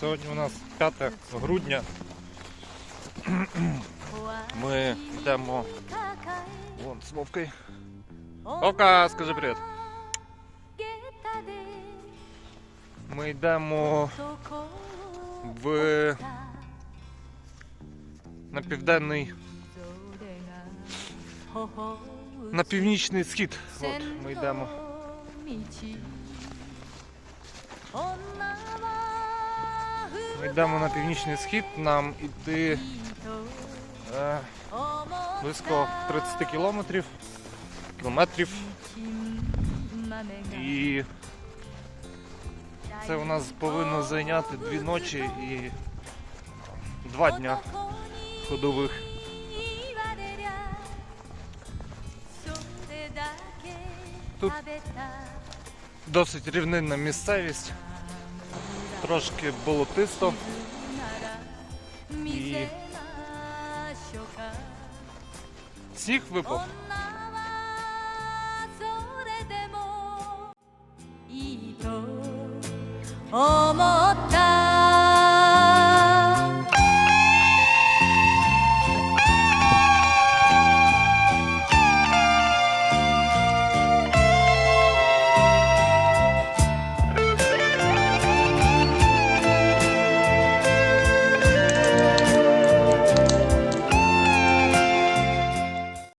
Сьогодні у нас 5 грудня. Ми йдемо вон з Вовкою. Вовка, скажи привіт. Ми йдемо в на південний, на північний схід. От ми йдемо. Ми йдемо на північний схід. Нам іти е, близько 30 кілометрів, кілометрів. І це у нас повинно зайняти дві ночі і два дня ходових. Тут досить рівнинна місцевість, трошки болотисто. І всіх випав. Омота